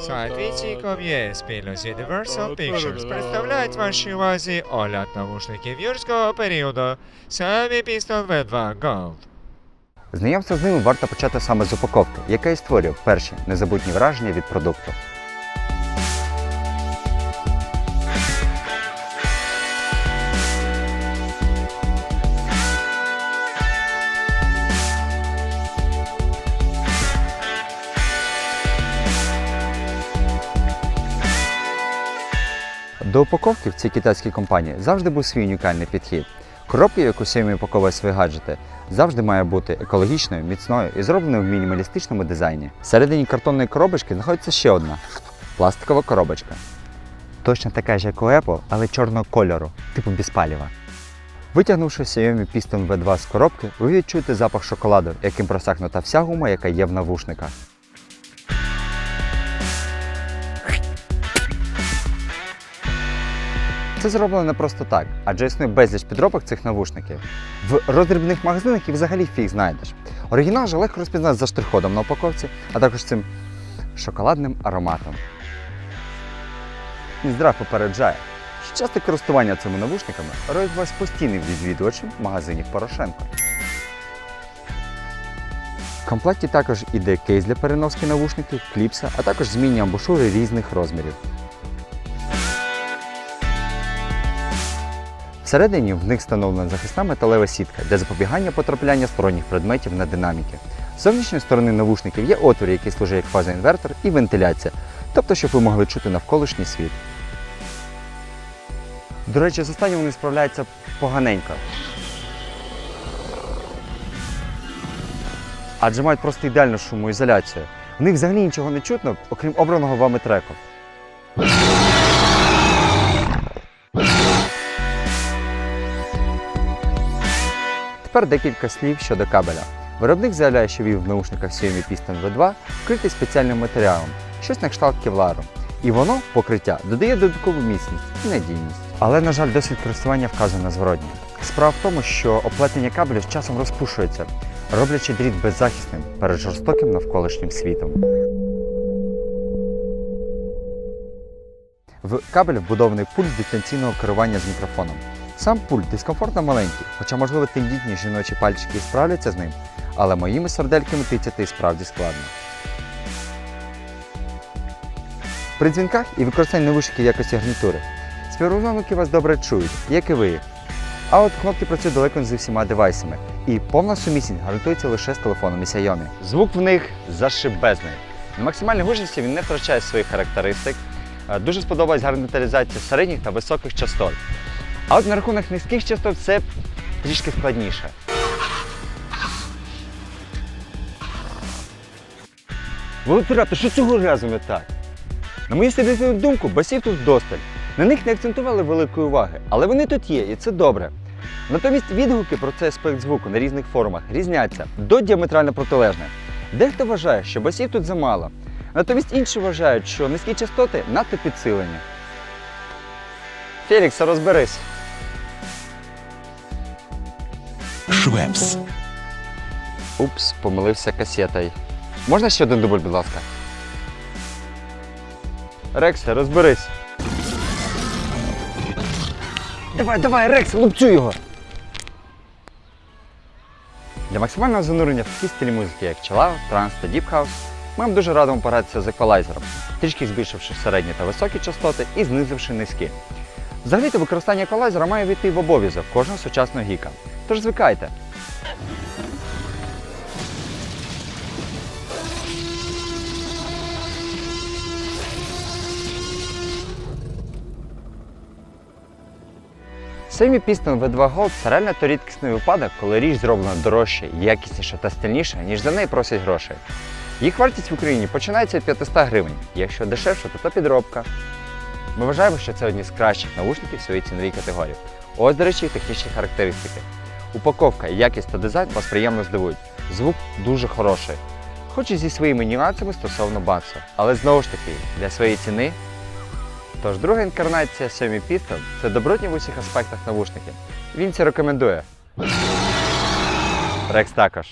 Сайт є спільності Universal Pictures представляють вашій увазі огляд навушників юрського періоду Самі Pistol V2 Gold. Знайомство з ними варто почати саме з упаковки, яка і створює перші незабутні враження від продукту. До упаковки в цій китайській компанії завжди був свій унікальний підхід. Коробка, яку Xiaomi упаковує свої гаджети, завжди має бути екологічною, міцною і зробленою в мінімалістичному дизайні. Всередині картонної коробочки знаходиться ще одна пластикова коробочка. Точно така ж, як у Apple, але чорного кольору, типу без паліва. Витягнувши Xiaomi Piston V2 з коробки, ви відчуєте запах шоколаду, яким просякнута вся гума, яка є в навушниках. Це зроблено не просто так, адже існує безліч підробок цих навушників. В роздрібних магазинах їх взагалі фіг знайдеш. Оригінал же легко розпізнати за штрих-кодом на упаковці, а також цим шоколадним ароматом. Мінздрав попереджає, що часте користування цими навушниками робить вас постійним відвідувачем магазинів Порошенко. В комплекті також іде кейс для переноски навушників, кліпса, а також змінні амбушури різних розмірів. Всередині в них встановлена захисна металева сітка для запобігання потрапляння сторонніх предметів на динаміки. З зовнішньої сторони навушників є отвір, який служить як фазоінвертор і вентиляція, тобто, щоб ви могли чути навколишній світ. До речі, з останнім вони справляються поганенько. Адже мають просто ідеальну шумоізоляцію. В них взагалі нічого не чутно, окрім обраного вами треку. Тепер декілька слів щодо кабеля. Виробник заявляє, що він в наушниках Xiaomi Piston V2 вкритий спеціальним матеріалом, щось на кшталт кевлару. І воно, покриття, додає додаткову міцність і надійність. Але, на жаль, досвід користування вказує на зворотнє. Справа в тому, що оплетення кабелю з часом розпушується, роблячи дріт беззахисним перед жорстоким навколишнім світом. В кабель вбудований пульт дистанційного керування з мікрофоном. Сам пульт дискомфортно маленький, хоча, можливо, тендітні жіночі пальчики і справляться з ним, але моїми сердельками тицяти і справді складно. При дзвінках і використанні навушників якості гарнітури співрозмовники вас добре чують, як і ви. А от кнопки працюють далеко не зі всіма девайсами, і повна сумісність гарантується лише з телефонами Xiaomi. Звук в них зашибезний. На максимальній гучності він не втрачає своїх характеристик. Е, Дуже сподобалась гармонізація середніх та високих частот. А от на рахунок низьких частот все трішки складніше. Володимира, то що цього разу не так? На мою суб'єктивну думку, басів тут вдосталь. На них не акцентували великої уваги, але вони тут є, і це добре. Натомість відгуки про цей аспект звуку на різних форумах різняться до діаметрально протилежних. Дехто вважає, що басів тут замало, натомість інші вважають, що низькі частоти надто підсилені. Фелікс, розберись. Швепс. Упс, помилився касетою. Можна ще один дубль, будь ласка? Рексе, розберись. Давай, давай, Рекс, лупцю його. Для максимального занурення в такі стилі музики, як чилаут, транс та Deep House, ми вам дуже радимо порадитися з еквалайзером, трішки збільшивши середні та високі частоти і знизивши низькі. Взагалі-то використання еквалайзера має війти в обов'язок кожного сучасного гіка. Тож звикайте. Xiaomi Piston V2 Gold це реально то рідкісний випадок, коли річ зроблена дорожче, якісніше та стильніше, ніж за неї просять грошей. Їх вартість в Україні починається від 500 гривень, якщо дешевше, то то підробка. Ми вважаємо, що це одні з кращих наушників в своїй ціновій категорії. Ось, до речі, технічні характеристики. Упаковка, якість та дизайн вас приємно здивують. Звук дуже хороший. Хоч і зі своїми нюансами стосовно басу. Але знову ж таки, для своєї ціни Тож друга інкарнація Xiaomi Piston – це добротні в усіх аспектах навушники. Він це рекомендує. Рекс також.